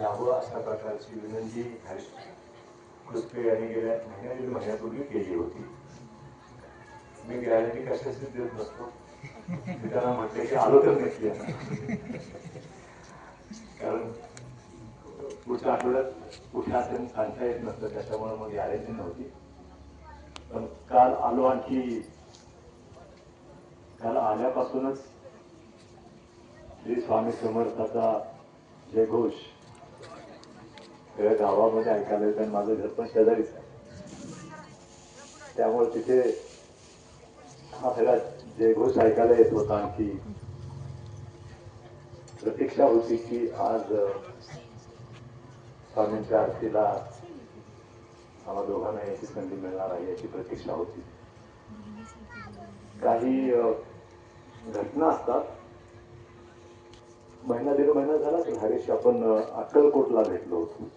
यावं अशा प्रकारची विनंती हरीश खुसपे यांनी गेल्या महिन्या दीड महिन्यापूर्वी केली होती. मी गॅरंटी कशाची देत नसतो. मी त्यांना म्हटले की आलो तर नक्की कारण पुढच्या आठवड्यात कुठे असेल सांगता येत नसतं. त्याच्यामुळे मग गॅरंटी नव्हती. पण काल आलो आणखी. काल आल्यापासूनच श्री स्वामी समर्थाचा जयघोष सगळ्या गावामध्ये ऐकायला येतं आणि माझं घर पण शेजारीच आहे. त्यामुळे तिथे हा सगळा जयघोष ऐकायला येत होता आणखी प्रतीक्षा होती की आज स्वामींच्या आरतीला आम्हा दोघांना याची संधी मिळणार आहे याची प्रतीक्षा होती. काही घटना असतात महिना दीड महिना झाला की हरीश आपण अक्कलकोटला भेटलो होतो.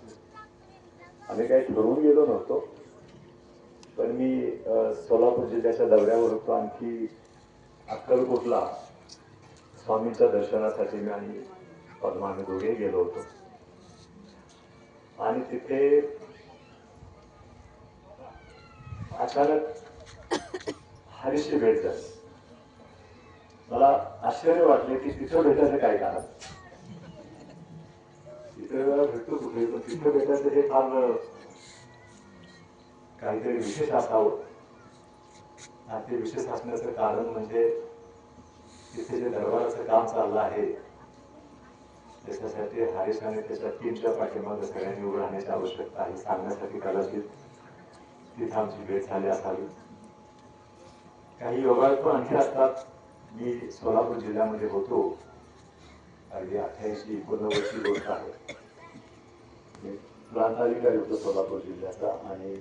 आम्ही काही ठरवून गेलो नव्हतो. पण मी सोलापूर जिल्ह्याच्या दौऱ्यावर होतो. आणखी अक्कलकोटला स्वामींच्या दर्शनासाठी मी आणि पद्मा आम्ही दोघे गेलो होतो. आणि तिथे अचानक हरीशची भेट झाली. मला आश्चर्य वाटले की तिथं भेटायचं काय कारण. इतर वेळा भेटतो कुठे पण तिथं भेटायचं हे फार काहीतरी विशेष असावं. आणि ते विशेष असण्याचं कारण म्हणजे तिथे जे दरबाराचं काम चाललं आहे त्याच्यासाठी हरीश आणि त्याच्या टीमच्या पाठिंबा सगळ्यांनी उभं राहण्याची आवश्यकता आहे सांगण्यासाठी कदाचित तिथं आमची भेट झाली असावी. काही योगा पण आणखी असतात. मी सोलापूर जिल्ह्यामध्ये होतो. अगदी अठ्ठ्याऐंशी एकोणनव्वदची गोष्ट आहे. मी प्रांताधिकारी होतो सोलापूर जिल्ह्याचा आणि